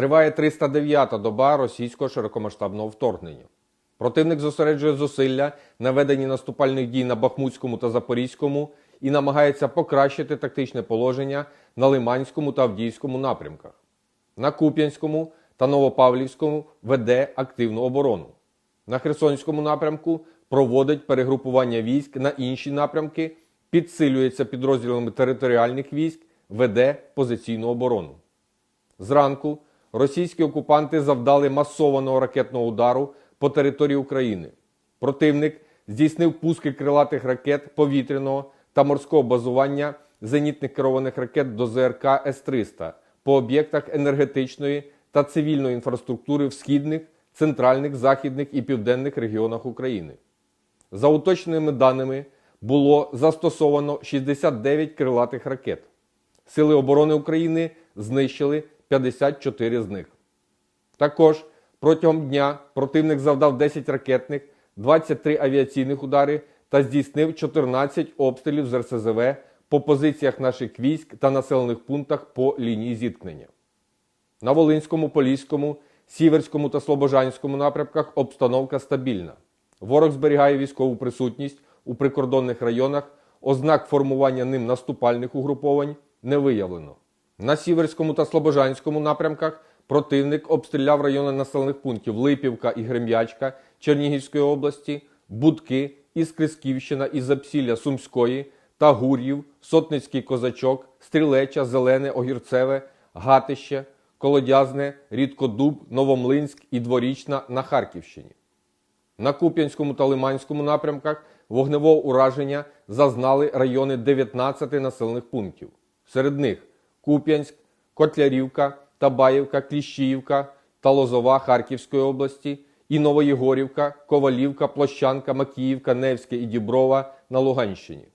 Триває 309-та доба російського широкомасштабного вторгнення. Противник зосереджує зусилля на веденні наступальних дій на Бахмутському та Запорізькому і намагається покращити тактичне положення на Лиманському та Авдіївському напрямках. На Куп'янському та Новопавлівському веде активну оборону. На Херсонському напрямку проводить перегрупування військ на інші напрямки, підсилюється підрозділами територіальних військ, веде позиційну оборону. Зранку російські окупанти завдали масованого ракетного удару по території України. Противник здійснив пуски крилатих ракет повітряного та морського базування зенітних керованих ракет до ЗРК С-300 по об'єктах енергетичної та цивільної інфраструктури в східних, центральних, західних і південних регіонах України. За уточненими даними, було застосовано 69 крилатих ракет. Сили оборони України знищили 54 з них. Також протягом дня противник завдав 10 ракетних, 23 авіаційних удари та здійснив 14 обстрілів з РСЗВ по позиціях наших військ та населених пунктах по лінії зіткнення. На Волинському, Поліському, Сіверському та Слобожанському напрямках обстановка стабільна. Ворог зберігає військову присутність у прикордонних районах, ознак формування ним наступальних угруповань не виявлено. На Сіверському та Слобожанському напрямках противник обстріляв райони населених пунктів Липівка і Грем'ячка Чернігівської області, Будки, Іскрисківщина і Запсілля Сумської та Гур'їв, Сотницький Козачок, Стрілеча, Зелене, Огірцеве, Гатище, Колодязне, Рідкодуб, Новомлинськ і Дворічна на Харківщині. На Куп'янському та Лиманському напрямках вогневого ураження зазнали райони 19 населених пунктів. Серед них Куп'янськ, Котлярівка, Табаївка, Кліщіївка та Лозова Харківської області і Новоєгорівка, Ковалівка, Площанка, Макіївка, Невське і Діброва на Луганщині.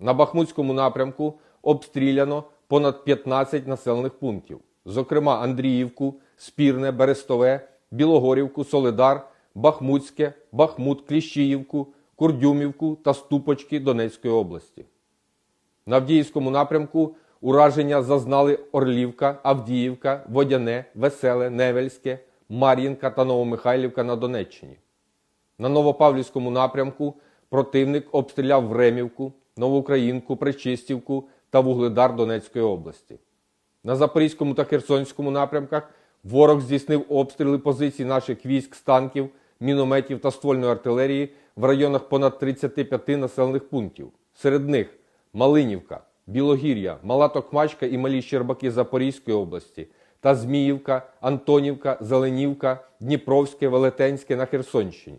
На Бахмутському напрямку обстріляно понад 15 населених пунктів, зокрема Андріївку, Спірне, Берестове, Білогорівку, Соледар, Бахмутське, Бахмут, Кліщіївку, Курдюмівку та Ступочки Донецької області. На Авдіївському напрямку ураження зазнали Орлівка, Авдіївка, Водяне, Веселе, Невельське, Мар'їнка та Новомихайлівка на Донеччині. На Новопавлівському напрямку противник обстріляв Времівку, Новоукраїнку, Причистівку та Вугледар Донецької області. На Запорізькому та Херсонському напрямках ворог здійснив обстріли позицій наших військ з танків, мінометів та ствольної артилерії в районах понад 35 населених пунктів. Серед них Малинівка, Білогір'я, Мала Токмачка і Малі Щербаки Запорізької області та Зміївка, Антонівка, Зеленівка, Дніпровське, Велетенське на Херсонщині.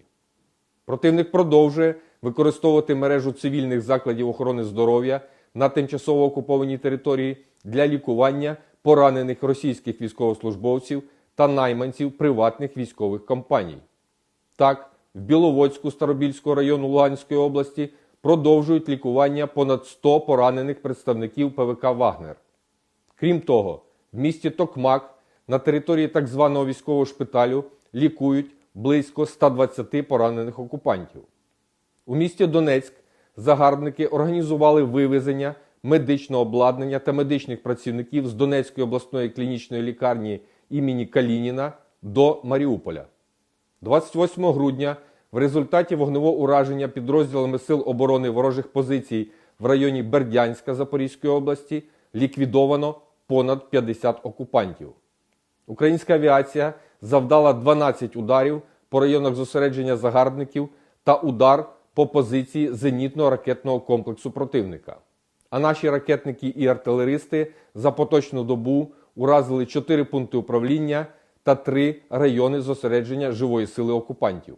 Противник продовжує використовувати мережу цивільних закладів охорони здоров'я на тимчасово окупованій території для лікування поранених російських військовослужбовців та найманців приватних військових компаній. Так, в Біловодську Старобільського району Луганської області продовжують лікування понад 100 поранених представників ПВК Вагнер. Крім того, в місті Токмак на території так званого військового шпиталю лікують близько 120 поранених окупантів. У місті Донецьк загарбники організували вивезення медичного обладнання та медичних працівників з Донецької обласної клінічної лікарні імені Калініна до Маріуполя. 28 грудня в результаті вогневого ураження підрозділами Сил оборони ворожих позицій в районі Бердянська Запорізької області ліквідовано понад 50 окупантів. Українська авіація завдала 12 ударів по районах зосередження загарбників та удар по позиції зенітно-ракетного комплексу противника. А наші ракетники і артилеристи за поточну добу уразили 4 пункти управління та 3 райони зосередження живої сили окупантів.